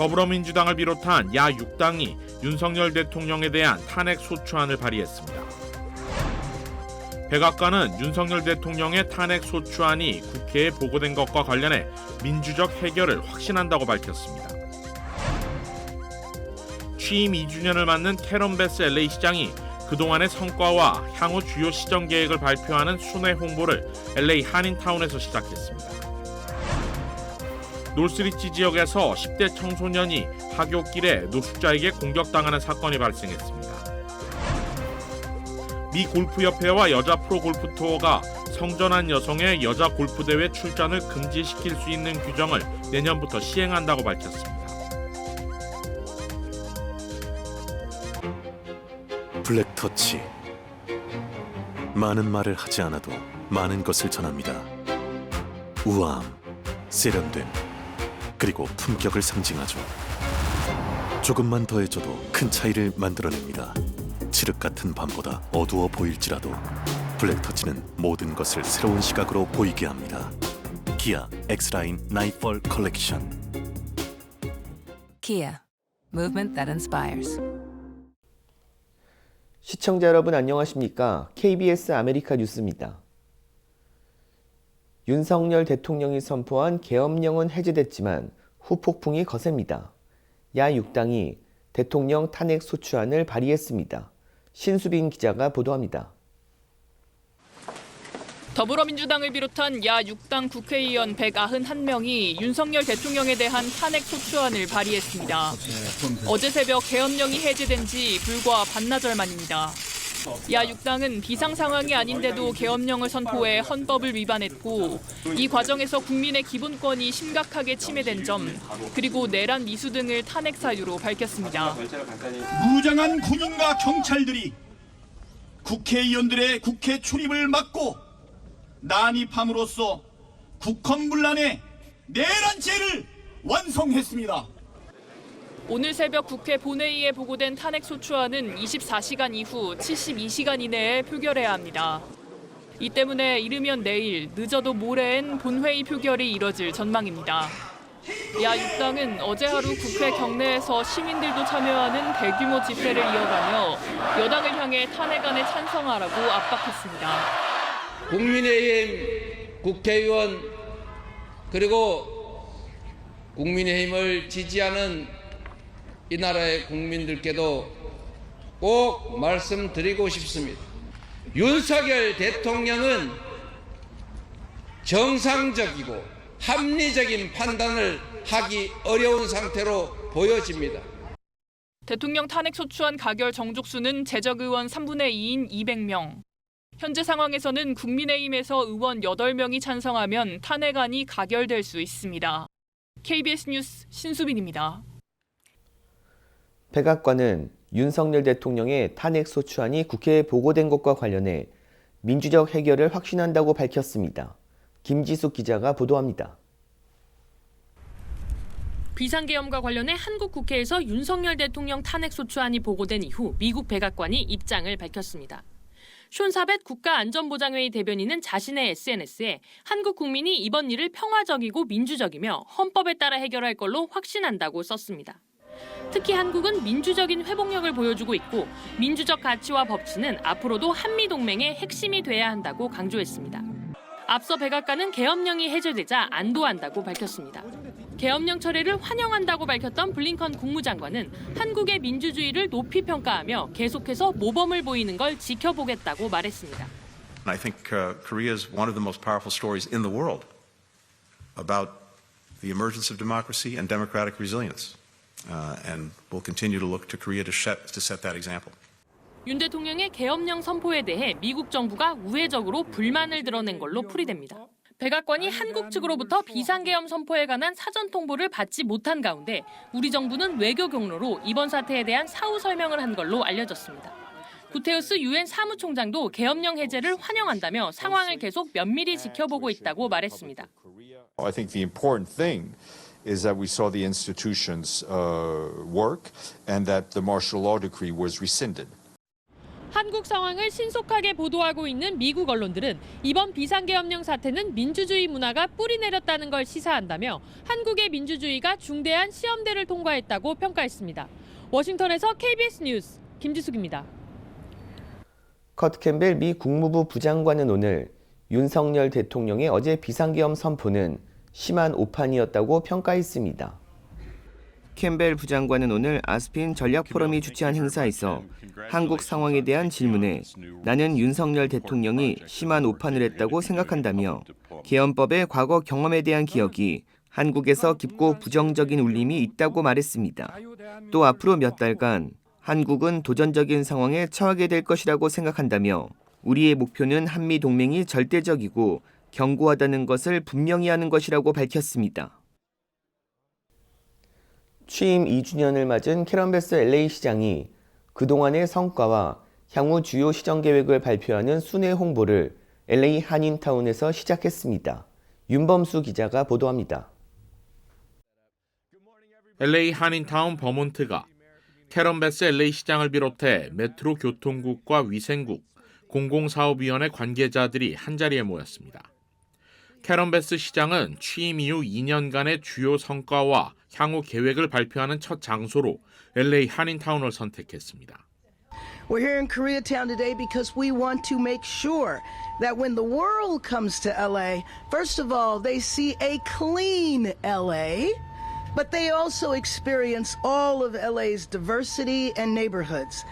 더불어민주당을 비롯한 야 6당이 윤석열 대통령에 대한 탄핵 소추안을 발의했습니다. 백악관은 윤석열 대통령의 탄핵 소추안이 국회에 보고된 것과 관련해 민주적 해결을 확신한다고 밝혔습니다. 취임 2주년을 맞는 캐런 베스 LA 시장이 그동안의 성과와 향후 주요 시정 계획을 발표하는 순회 홍보를 LA 한인타운에서 시작했습니다. 놀스리치 지역에서 10대 청소년이 하굣길에 노숙자에게 공격당하는 사건이 발생했습니다. 미 골프협회와 여자 프로 골프 투어가 성전한 여성의 여자 골프 대회 출전을 금지시킬 수 있는 규정을 내년부터 시행한다고 밝혔습니다. 블랙터치 많은 말을 하지 않아도 많은 것을 전합니다. 우아함, 세련됨, 그리고 품격을 상징하죠. 조금만 더해줘도 큰 차이를 만들어냅니다. 칠흑 같은 밤보다 어두워 보일지라도 블랙터치는 모든 것을 새로운 시각으로 보이게 합니다. 기아 X라인 나이펄 컬렉션 Kia, movement that inspires. 시청자 여러분 안녕하십니까? KBS 아메리카 뉴스입니다. 윤석열 대통령이 선포한 계엄령은 해제됐지만 후폭풍이 거셉니다. 야 6당이 대통령 탄핵 소추안을 발의했습니다. 신수빈 기자가 보도합니다. 더불어민주당을 비롯한 야 6당 국회의원 191명이 윤석열 대통령에 대한 탄핵 소추안을 발의했습니다. 어제 새벽 계엄령이 해제된 지 불과 반나절 만입니다. 야 6당은 비상 상황이 아닌데도 계엄령을 선포해 헌법을 위반했고 이 과정에서 국민의 기본권이 심각하게 침해된 점 그리고 내란 미수 등을 탄핵 사유로 밝혔습니다. 무장한 군인과 경찰들이 국회의원들의 국회 출입을 막고 난입함으로써 국헌문란의 내란죄를 완성했습니다. 오늘 새벽 국회 본회의에 보고된 탄핵 소추안은 24시간 이후 72시간 이내에 표결해야 합니다. 이 때문에 이르면 내일, 늦어도 모레엔 본회의 표결이 이뤄질 전망입니다. 야 6당은 어제 하루 국회 경내에서 시민들도 참여하는 대규모 집회를 이어가며 여당을 향해 탄핵안에 찬성하라고 압박했습니다. 국민의힘 국회의원 그리고 국민의힘을 지지하는 이 나라의 국민들께도 꼭 말씀드리고 싶습니다. 윤석열 대통령은 정상적이고 합리적인 판단을 하기 어려운 상태로 보여집니다. 대통령 탄핵 소추안 가결 정족수는 재적 의원 3분의 2인 200명. 현재 상황에서는 국민의힘에서 의원 8명이 찬성하면 탄핵안이 가결될 수 있습니다. KBS 뉴스 신수빈입니다. 백악관은 윤석열 대통령의 탄핵 소추안이 국회에 보고된 것과 관련해 민주적 해결을 확신한다고 밝혔습니다. 김지숙 기자가 보도합니다. 비상계엄과 관련해 한국 국회에서 윤석열 대통령 탄핵 소추안이 보고된 이후 미국 백악관이 입장을 밝혔습니다. 숀사벳 국가안전보장회의 대변인은 자신의 SNS에 한국 국민이 이번 일을 평화적이고 민주적이며 헌법에 따라 해결할 걸로 확신한다고 썼습니다. 특히 한국은 민주적인 회복력을 보여주고 있고 민주적 가치와 법치는 앞으로도 한미 동맹의 핵심이 돼야 한다고 강조했습니다. 앞서 백악관은 계엄령이 해제되자 안도한다고 밝혔습니다. 계엄령 철회를 환영한다고 밝혔던 블링컨 국무장관은 한국의 민주주의를 높이 평가하며 계속해서 모범을 보이는 걸 지켜보겠다고 말했습니다. I think uh, Korea is one of the most powerful stories in the world about the emergence of democracy and democratic resilience. Uh, and we'll continue to look to Korea to set, to set that example. 윤 대통령의 계엄령 선포에 대해 미국 정부가 우회적으로 불만을 드러낸 걸로 풀이됩니다. 백악관이 한국 측으로부터 비상계엄 선포에 관한 사전 통보를 받지 못한 가운데 우리 정부는 외교 경로로 이번 사태에 대한 사후 설명을 한 걸로 알려졌습니다. 구테우스 유엔 사무총장도 계엄령 해제를 환영한다며 상황을 계속 면밀히 지켜보고 있다고 말했습니다. I think the important thing is that we saw the institutions uh, work and that the martial law decree was rescinded. 한국 상황을 신속하게 보도하고 있는 미국 언론들은 이번 비상계엄령 사태는 민주주의 문화가 뿌리 내렸다는 걸 시사한다며 한국의 민주주의가 중대한 시험대를 통과했다고 평가했습니다. 워싱턴에서 KBS 뉴스 김지숙입니다. 커트 캠벨 미 국무부 부장관은 오늘 윤석열 대통령의 어제 비상계엄 선포는 심한 오판이었다고 평가했습니다. 캠벨 부장관은 오늘 아스핀 전략 포럼이 주최한 행사에서 한국 상황에 대한 질문에 나는 윤석열 대통령이 심한 오판을 했다고 생각한다며 계엄법의 과거 경험에 대한 기억이 한국에서 깊고 부정적인 울림이 있다고 말했습니다. 또 앞으로 몇 달간 한국은 도전적인 상황에 처하게 될 것이라고 생각한다며 우리의 목표는 한미 동맹이 절대적이고 견고하다는 것을 분명히 하는 것이라고 밝혔습니다. 취임 2주년을 맞은 캐런베스 LA 시장이 그동안의 성과와 향후 주요 시정 계획을 발표하는 순회 홍보를 LA 한인타운에서 시작했습니다. 윤범수 기자가 보도합니다. LA 한인타운 버몬트가 캐런베스 LA 시장을 비롯해 메트로 교통국과 위생국, 공공사업위원회 관계자들이 한자리에 모였습니다. 캐런베스 시장은 취임 이후 2년간의 주요 성과와 향후 계획을 발표하는 첫 장소로 LA 한인타운을 선택했습니다. We're here in Koreatown today because we want to make sure that when the world comes to LA, first of all, they see a clean LA, but they also experience all of LA's diversity and neighborhoods.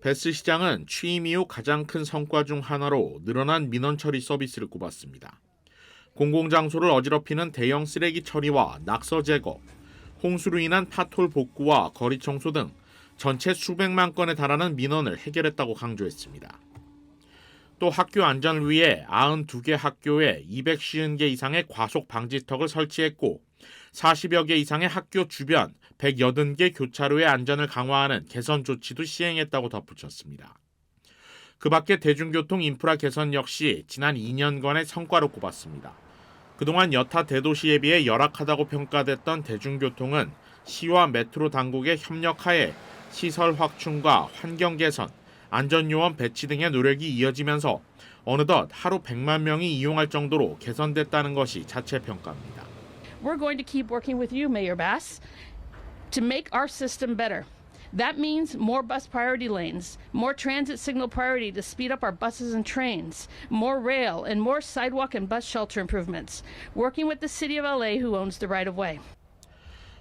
베스 시장은 취임 이후 가장 큰 성과 중 하나로 늘어난 민원 처리 서비스를 꼽았습니다. 공공장소를 어지럽히는 대형 쓰레기 처리와 낙서 제거, 홍수로 인한 파톨 복구와 거리 청소 등 전체 수백만 건에 달하는 민원을 해결했다고 강조했습니다. 또 학교 안전을 위해 92개 학교에 250개 이상의 과속 방지턱을 설치했고 40여 개 이상의 학교 주변 180개 교차로의 안전을 강화하는 개선 조치도 시행했다고 덧붙였습니다. 그 밖에 대중교통 인프라 개선 역시 지난 2년간의 성과로 꼽았습니다. 그동안 여타 대도시에 비해 열악하다고 평가됐던 대중교통은 시와 메트로 당국의 협력하에 시설 확충과 환경 개선, 안전요원 배치 등의 노력이 이어지면서 어느덧 하루 100만 명이 이용할 정도로 개선됐다는 것이 자체 평가입니다. We're going to keep working with you, Mayor Bass, to make our system better. That means more bus priority lanes, more transit signal priority to speed up our buses and trains, more rail, and more sidewalk and bus shelter improvements. Working with the City of LA, who owns the right of way.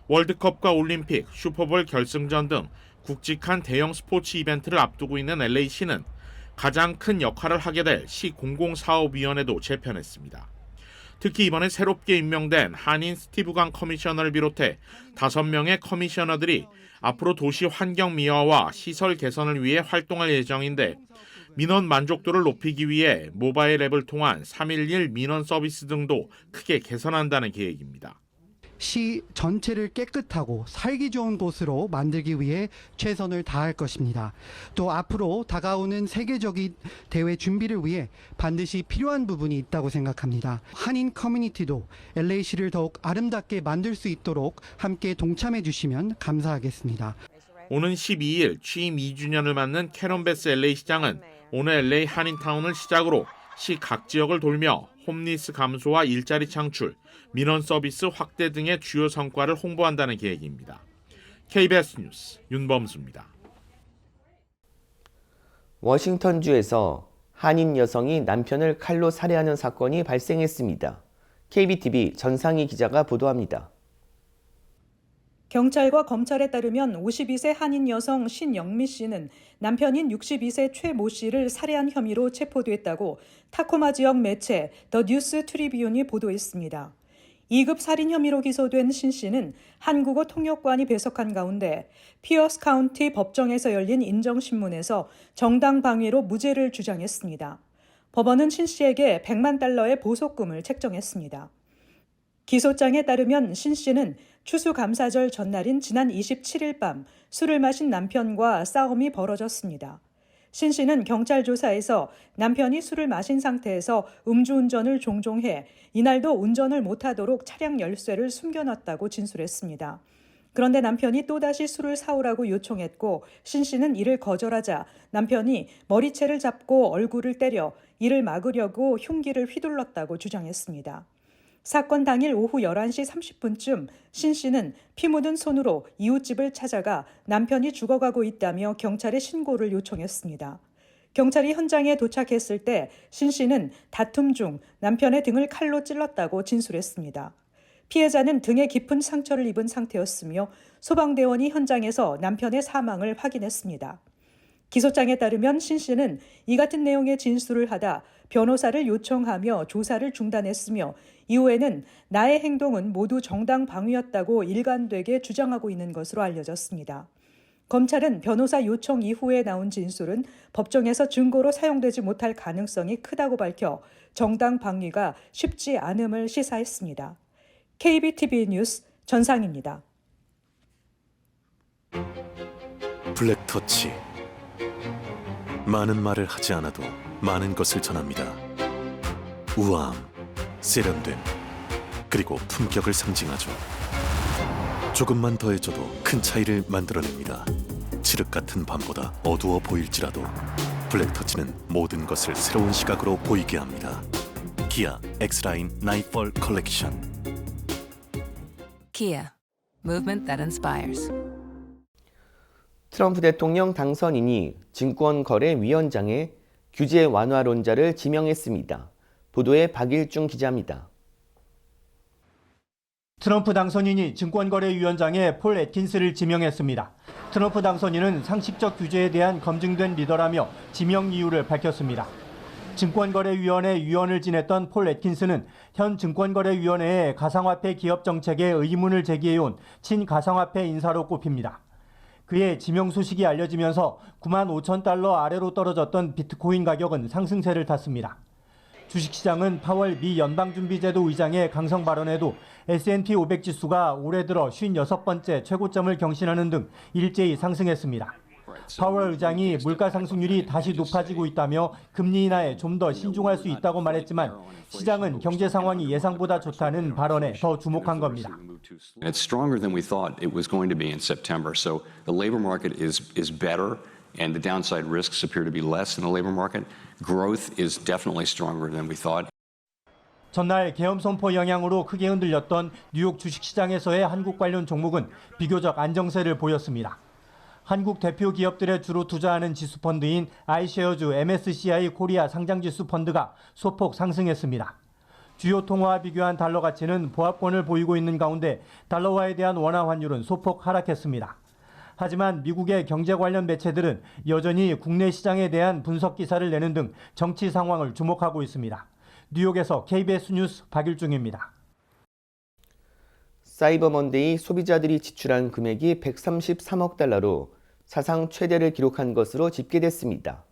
월드컵과 올림픽, 슈퍼볼 결승전 등 굵직한 대형 스포츠 이벤트를 앞두고 있는 LA시는 가장 큰 역할을 하게 될 시 공공사업위원회도 재편했습니다. 특히 이번에 새롭게 임명된 한인 스티브 강 커미셔너를 비롯해 다섯 명의 커미셔너들이 앞으로 도시 환경 미화와 시설 개선을 위해 활동할 예정인데 민원 만족도를 높이기 위해 모바일 앱을 통한 311 민원 서비스 등도 크게 개선한다는 계획입니다. 시 전체를 깨끗하고 살기 좋은 곳으로 만들기 위해 최선을 다할 것입니다. 또 앞으로 다가오는 세계적인 대회 준비를 위해 반드시 필요한 부분이 있다고 생각합니다. 한인 커뮤니티도 LA시를 더욱 아름답게 만들 수 있도록 함께 동참해 주시면 감사하겠습니다. 오는 12일 취임 2주년을 맞는 캐런베스 LA 시장은 오늘 LA 한인타운을 시작으로 시 각 지역을 돌며 홈리스 감소와 일자리 창출, 민원 서비스 확대 등의 주요 성과를 홍보한다는 계획입니다. KBS 뉴스 윤범수입니다. 워싱턴주에서 한인 여성이 남편을 칼로 살해하는 사건이 발생했습니다. KBTV 전상희 기자가 보도합니다. 경찰과 검찰에 따르면 52세 한인 여성 신영미 씨는 남편인 62세 최 모 씨를 살해한 혐의로 체포됐다고 타코마 지역 매체 더 뉴스 트리비온이 보도했습니다. 2급 살인 혐의로 기소된 신 씨는 한국어 통역관이 배석한 가운데 피어스 카운티 법정에서 열린 인정신문에서 정당 방위로 무죄를 주장했습니다. 법원은 신 씨에게 100만 달러의 보석금을 책정했습니다. 기소장에 따르면 신 씨는 추수감사절 전날인 지난 27일 밤 술을 마신 남편과 싸움이 벌어졌습니다. 신 씨는 경찰 조사에서 남편이 술을 마신 상태에서 음주운전을 종종 해 이날도 운전을 못하도록 차량 열쇠를 숨겨놨다고 진술했습니다. 그런데 남편이 또다시 술을 사오라고 요청했고 신 씨는 이를 거절하자 남편이 머리채를 잡고 얼굴을 때려 이를 막으려고 흉기를 휘둘렀다고 주장했습니다. 사건 당일 오후 11시 30분쯤 신 씨는 피 묻은 손으로 이웃집을 찾아가 남편이 죽어가고 있다며 경찰에 신고를 요청했습니다. 경찰이 현장에 도착했을 때 신 씨는 다툼 중 남편의 등을 칼로 찔렀다고 진술했습니다. 피해자는 등에 깊은 상처를 입은 상태였으며 소방대원이 현장에서 남편의 사망을 확인했습니다. 기소장에 따르면 신 씨는 이 같은 내용의 진술을 하다 변호사를 요청하며 조사를 중단했으며 이후에는 나의 행동은 모두 정당 방위였다고 일관되게 주장하고 있는 것으로 알려졌습니다. 검찰은 변호사 요청 이후에 나온 진술은 법정에서 증거로 사용되지 못할 가능성이 크다고 밝혀 정당 방위가 쉽지 않음을 시사했습니다. KBTV 뉴스 전상입니다. 블랙터치 많은 말을 하지 않아도 많은 것을 전합니다. 우아함, 세련됨, 그리고 품격을 상징하죠. 조금만 더해줘도 큰 차이를 만들어냅니다. 칠흑 같은 밤보다 어두워 보일지라도 블랙터치는 모든 것을 새로운 시각으로 보이게 합니다. 기아 X라인 나이펄 컬렉션 Kia, movement that inspires. 트럼프 대통령 당선인이 증권거래위원장에 규제 완화론자를 지명했습니다. 보도에 박일중 기자입니다. 트럼프 당선인이 증권거래위원장에 폴 애킨스를 지명했습니다. 트럼프 당선인은 상식적 규제에 대한 검증된 리더라며 지명 이유를 밝혔습니다. 증권거래위원회 위원을 지냈던 폴 애킨스는 현 증권거래위원회의 가상화폐 기업 정책에 의문을 제기해온 친가상화폐 인사로 꼽힙니다. 그의 지명 소식이 알려지면서 9만 5천 달러 아래로 떨어졌던 비트코인 가격은 상승세를 탔습니다. 주식시장은 파월 미 연방준비제도 의장의 강성 발언에도 S&P 500 지수가 올해 들어 56번째 최고점을 경신하는 등 일제히 상승했습니다. 파월 의장이 물가 상승률이 다시 높아지고 있다며 금리 인하에 좀 더 신중할 수 있다고 말했지만 시장은 경제 상황이 예상보다 좋다는 발언에 더 주목한 겁니다. It's stronger than we thought it was going to be in September. So the labor market is is better and the downside risks appear to be less in the labor market. Growth is definitely stronger than we thought. 전날 계엄 선포 영향으로 크게 흔들렸던 뉴욕 주식시장에서의 한국 관련 종목은 비교적 안정세를 보였습니다. 한국 대표 기업들에 주로 투자하는 지수 펀드인 아이쉐어즈 MSCI 코리아 상장 지수 펀드가 소폭 상승했습니다. 주요 통화와 비교한 달러 가치는 보합권을 보이고 있는 가운데 달러화에 대한 원화 환율은 소폭 하락했습니다. 하지만 미국의 경제 관련 매체들은 여전히 국내 시장에 대한 분석 기사를 내는 등 정치 상황을 주목하고 있습니다. 뉴욕에서 KBS 뉴스 박일중입니다. 사이버 먼데이 소비자들이 지출한 금액이 133억 달러로 사상 최대를 기록한 것으로 집계됐습니다.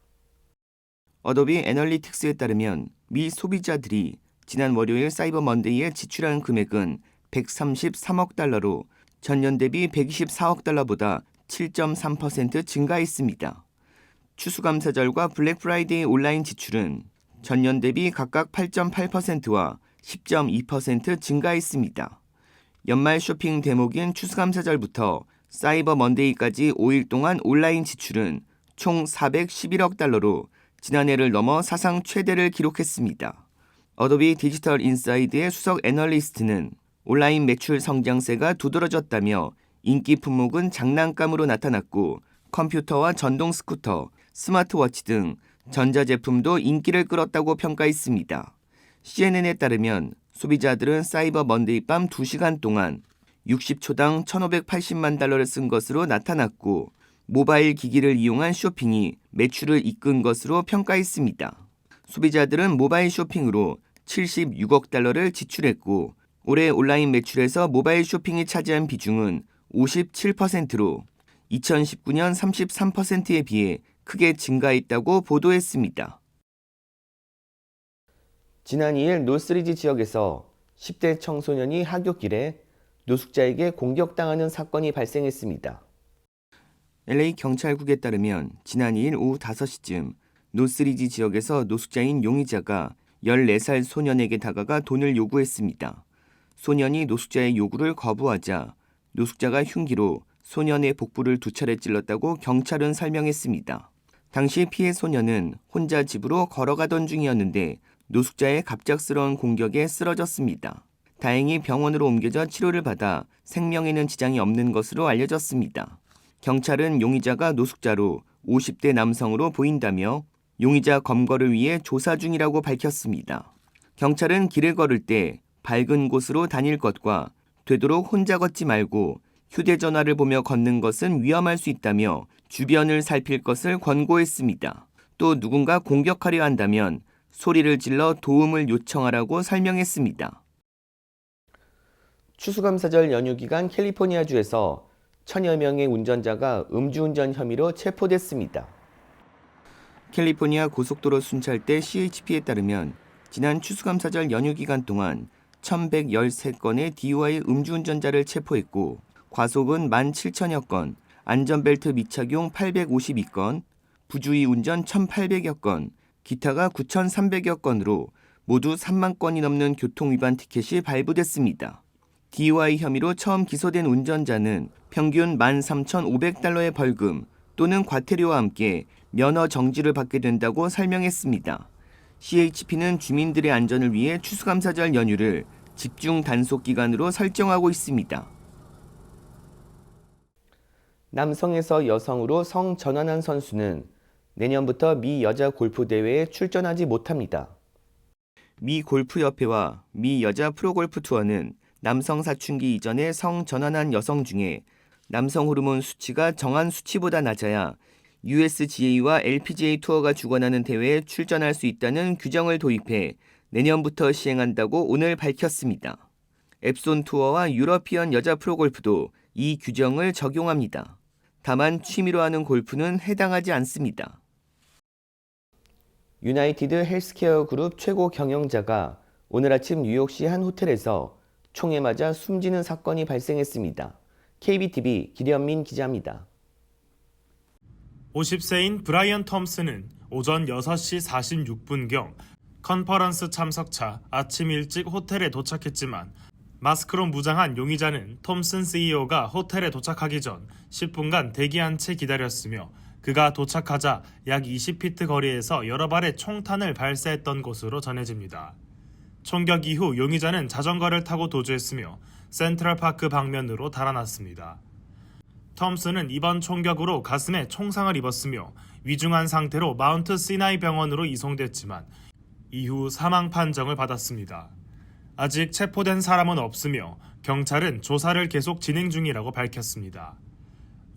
어도비 애널리틱스에 따르면 미 소비자들이 지난 월요일 사이버 먼데이에 지출한 금액은 133억 달러로 전년 대비 124억 달러보다 7.3% 증가했습니다. 추수감사절과 블랙 프라이데이 온라인 지출은 전년 대비 각각 8.8%와 10.2% 증가했습니다. 연말 쇼핑 대목인 추수감사절부터 사이버 먼데이까지 5일 동안 온라인 지출은 총 411억 달러로 지난해를 넘어 사상 최대를 기록했습니다. 어도비 디지털 인사이드의 수석 애널리스트는 온라인 매출 성장세가 두드러졌다며 인기 품목은 장난감으로 나타났고 컴퓨터와 전동 스쿠터, 스마트워치 등 전자제품도 인기를 끌었다고 평가했습니다. CNN에 따르면 소비자들은 사이버 먼데이 밤 2시간 동안 60초당 1,580만 달러를 쓴 것으로 나타났고 모바일 기기를 이용한 쇼핑이 매출을 이끈 것으로 평가했습니다. 소비자들은 모바일 쇼핑으로 76억 달러를 지출했고 올해 온라인 매출에서 모바일 쇼핑이 차지한 비중은 57%로 2019년 33%에 비해 크게 증가했다고 보도했습니다. 지난 2일 노스리지 지역에서 10대 청소년이 하굣길에 노숙자에게 공격당하는 사건이 발생했습니다. LA 경찰국에 따르면 지난 2일 오후 5시쯤 노스리지 지역에서 노숙자인 용의자가 14살 소년에게 다가가 돈을 요구했습니다. 소년이 노숙자의 요구를 거부하자 노숙자가 흉기로 소년의 복부를 두 차례 찔렀다고 경찰은 설명했습니다. 당시 피해 소년은 혼자 집으로 걸어가던 중이었는데 노숙자의 갑작스러운 공격에 쓰러졌습니다. 다행히 병원으로 옮겨져 치료를 받아 생명에는 지장이 없는 것으로 알려졌습니다. 경찰은 용의자가 노숙자로 50대 남성으로 보인다며 용의자 검거를 위해 조사 중이라고 밝혔습니다. 경찰은 길을 걸을 때 밝은 곳으로 다닐 것과 되도록 혼자 걷지 말고 휴대전화를 보며 걷는 것은 위험할 수 있다며 주변을 살필 것을 권고했습니다. 또 누군가 공격하려 한다면 소리를 질러 도움을 요청하라고 설명했습니다. 추수감사절 연휴 기간 캘리포니아주에서 천여 명의 운전자가 음주운전 혐의로 체포됐습니다. 캘리포니아 고속도로 순찰대 CHP에 따르면 지난 추수감사절 연휴 기간 동안 1,113건의 DUI 음주운전자를 체포했고 과속은 17,000여 건, 안전벨트 미착용 852건, 부주의 운전 1,800여 건, 기타가 9,300여 건으로 모두 3만 건이 넘는 교통위반 티켓이 발부됐습니다. DUI 혐의로 처음 기소된 운전자는 평균 13,500달러의 벌금 또는 과태료와 함께 면허 정지를 받게 된다고 설명했습니다. CHP는 주민들의 안전을 위해 추수감사절 연휴를 집중 단속 기간으로 설정하고 있습니다. 남성에서 여성으로 성 전환한 선수는 내년부터 미 여자 골프 대회에 출전하지 못합니다. 미 골프 협회와 미 여자 프로골프 투어는 남성 사춘기 이전에 성 전환한 여성 중에 남성 호르몬 수치가 정한 수치보다 낮아야 USGA와 LPGA 투어가 주관하는 대회에 출전할 수 있다는 규정을 도입해 내년부터 시행한다고 오늘 밝혔습니다. 앱손 투어와 유러피언 여자 프로골프도 이 규정을 적용합니다. 다만 취미로 하는 골프는 해당하지 않습니다. 유나이티드 헬스케어 그룹 최고 경영자가 오늘 아침 뉴욕시 한 호텔에서 총에 맞아 숨지는 사건이 발생했습니다. KBTV 기련민 기자입니다. 50세인 브라이언 톰슨은 오전 6시 46분경 컨퍼런스 참석차 아침 일찍 호텔에 도착했지만 마스크로 무장한 용의자는 톰슨 CEO가 호텔에 도착하기 전 10분간 대기한 채 기다렸으며 그가 도착하자 약 20피트 거리에서 여러 발의 총탄을 발사했던 것으로 전해집니다. 총격 이후 용의자는 자전거를 타고 도주했으며 센트럴파크 방면으로 달아났습니다. 톰슨은 이번 총격으로 가슴에 총상을 입었으며 위중한 상태로 마운트 시나이 병원으로 이송됐지만 이후 사망 판정을 받았습니다. 아직 체포된 사람은 없으며 경찰은 조사를 계속 진행 중이라고 밝혔습니다.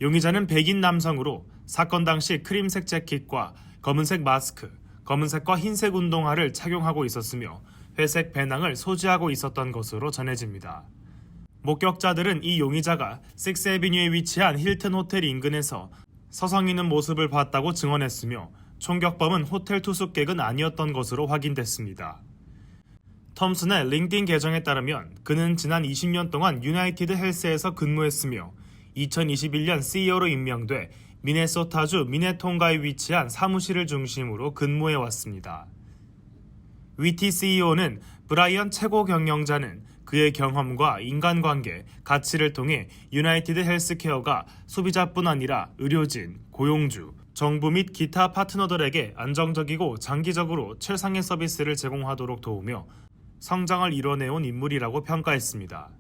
용의자는 백인 남성으로 사건 당시 크림색 재킷과 검은색 마스크, 검은색과 흰색 운동화를 착용하고 있었으며 회색 배낭을 소지하고 있었던 것으로 전해집니다. 목격자들은 이 용의자가 식스에비뉴에 위치한 힐튼 호텔 인근에서 서성 이는 모습을 봤다고 증언했으며 총격범은 호텔 투숙객은 아니었던 것으로 확인됐습니다. 톰슨의 링크딘 계정에 따르면 그는 지난 20년 동안 유나이티드 헬스에서 근무했으며 2021년 CEO로 임명돼 미네소타주 미네통가에 위치한 사무실을 중심으로 근무해 왔습니다. 위티 CEO는 브라이언 최고 경영자는 그의 경험과 인간관계, 가치를 통해 유나이티드 헬스케어가 소비자뿐 아니라 의료진, 고용주, 정부 및 기타 파트너들에게 안정적이고 장기적으로 최상의 서비스를 제공하도록 도우며 성장을 이뤄내온 인물이라고 평가했습니다.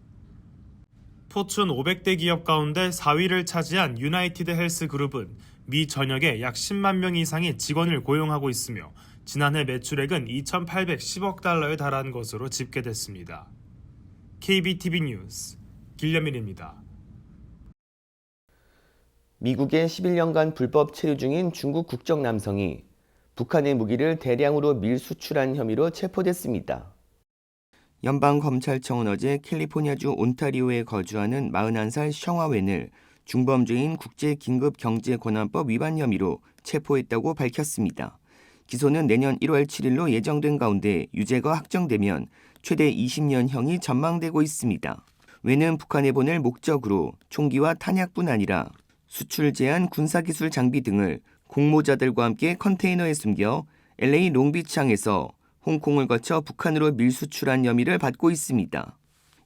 포춘 500대 기업 가운데 4위를 차지한 유나이티드 헬스 그룹은 미 전역에 약 10만 명 이상의 직원을 고용하고 있으며 지난해 매출액은 2,810억 달러에 달한 것으로 집계됐습니다. KBTV 뉴스 길려민입니다. 미국에 11년간 불법 체류 중인 중국 국적 남성이 북한의 무기를 대량으로 밀수출한 혐의로 체포됐습니다. 연방검찰청은 어제 캘리포니아주 온타리오에 거주하는 41살 셔와웬을 중범죄인 국제긴급경제권한법 위반 혐의로 체포했다고 밝혔습니다. 기소는 내년 1월 7일로 예정된 가운데 유죄가 확정되면 최대 20년형이 전망되고 있습니다. 외는 북한에 보낼 목적으로 총기와 탄약뿐 아니라 수출 제한 군사기술 장비 등을 공모자들과 함께 컨테이너에 숨겨 LA 롱비치항에서 홍콩을 거쳐 북한으로 밀수출한 혐의를 받고 있습니다.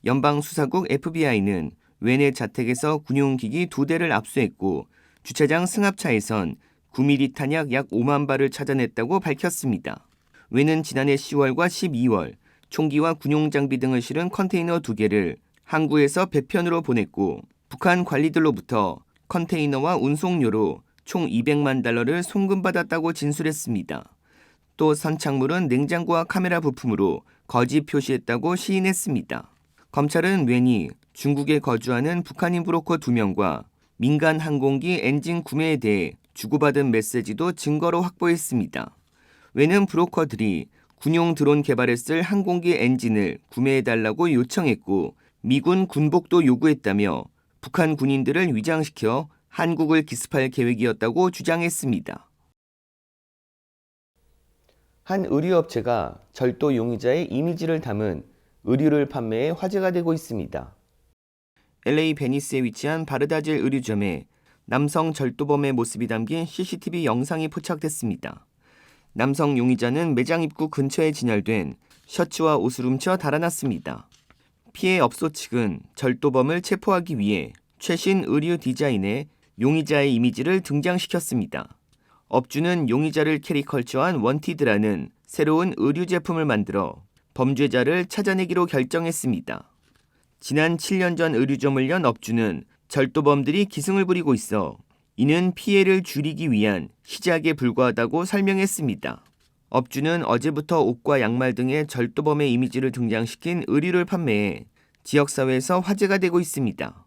연방수사국 FBI는 웬의 자택에서 군용기기 두 대를 압수했고 주차장 승합차에선 9mm 탄약 약 5만 발을 찾아냈다고 밝혔습니다. 웬은 지난해 10월과 12월 총기와 군용 장비 등을 실은 컨테이너 두 개를 항구에서 배편으로 보냈고 북한 관리들로부터 컨테이너와 운송료로 총 200만 달러를 송금받았다고 진술했습니다. 또 선착물은 냉장고와 카메라 부품으로 거짓 표시했다고 시인했습니다. 검찰은 웬이 중국에 거주하는 북한인 브로커 2명과 민간 항공기 엔진 구매에 대해 주고받은 메시지도 증거로 확보했습니다. 웬은 브로커들이 군용 드론 개발에 쓸 항공기 엔진을 구매해달라고 요청했고 미군 군복도 요구했다며 북한 군인들을 위장시켜 한국을 기습할 계획이었다고 주장했습니다. 한 의류업체가 절도 용의자의 이미지를 담은 의류를 판매해 화제가 되고 있습니다. LA 베니스에 위치한 바르다젤 의류점에 남성 절도범의 모습이 담긴 CCTV 영상이 포착됐습니다. 남성 용의자는 매장 입구 근처에 진열된 셔츠와 옷을 훔쳐 달아났습니다. 피해 업소 측은 절도범을 체포하기 위해 최신 의류 디자인에 용의자의 이미지를 등장시켰습니다. 업주는 용의자를 캐리컬처한 원티드라는 새로운 의류 제품을 만들어 범죄자를 찾아내기로 결정했습니다. 지난 7년 전 의류점을 연 업주는 절도범들이 기승을 부리고 있어 이는 피해를 줄이기 위한 시작에 불과하다고 설명했습니다. 업주는 어제부터 옷과 양말 등의 절도범의 이미지를 등장시킨 의류를 판매해 지역사회에서 화제가 되고 있습니다.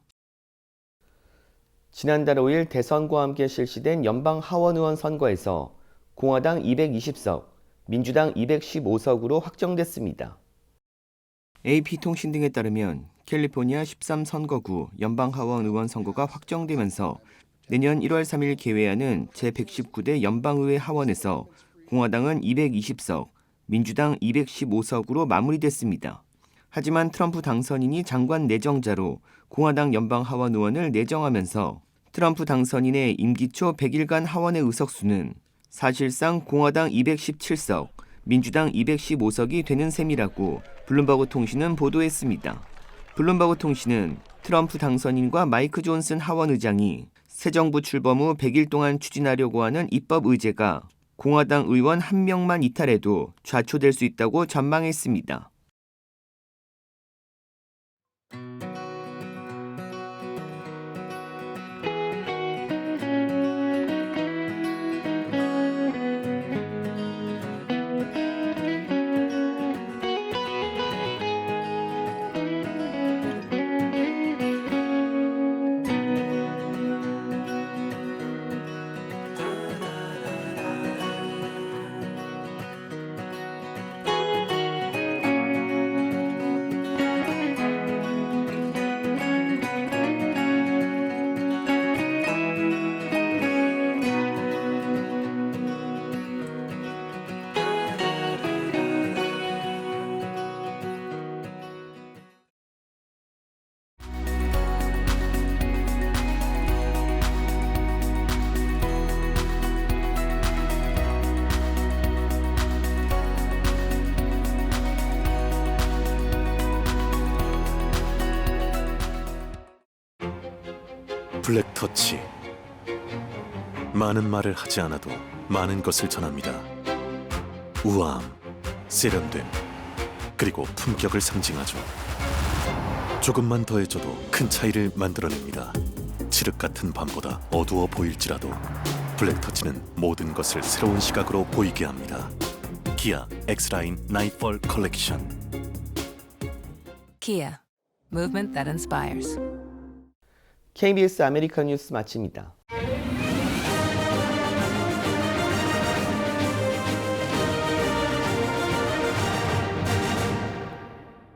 지난달 5일 대선과 함께 실시된 연방 하원 의원 선거에서 공화당 220석, 민주당 215석으로 확정됐습니다. AP통신 등에 따르면 캘리포니아 13선거구 연방 하원 의원 선거가 확정되면서 내년 1월 3일 개회하는 제119대 연방의회 하원에서 공화당은 220석, 민주당 215석으로 마무리됐습니다. 하지만 트럼프 당선인이 장관 내정자로 공화당 연방 하원 의원을 내정하면서 트럼프 당선인의 임기 초 100일간 하원의 의석수는 사실상 공화당 217석, 민주당 215석이 되는 셈이라고 블룸버그 통신은 보도했습니다. 블룸버그 통신은 트럼프 당선인과 마이크 존슨 하원 의장이 새 정부 출범 후 100일 동안 추진하려고 하는 입법 의제가 공화당 의원 한 명만 이탈해도 좌초될 수 있다고 전망했습니다. 블랙터치. 많은 말을 하지 않아도 많은 것을 전합니다. 우아함, 세련됨, 그리고 품격을 상징하죠. 조금만 더해줘도 큰 차이를 만들어냅니다. 칠흑 같은 밤보다 어두워 보일지라도 블랙터치는 모든 것을 새로운 시각으로 보이게 합니다. 기아 엑스라인 나이펄 컬렉션. Kia, movement that inspires. KBS 아메리칸 뉴스 마칩니다.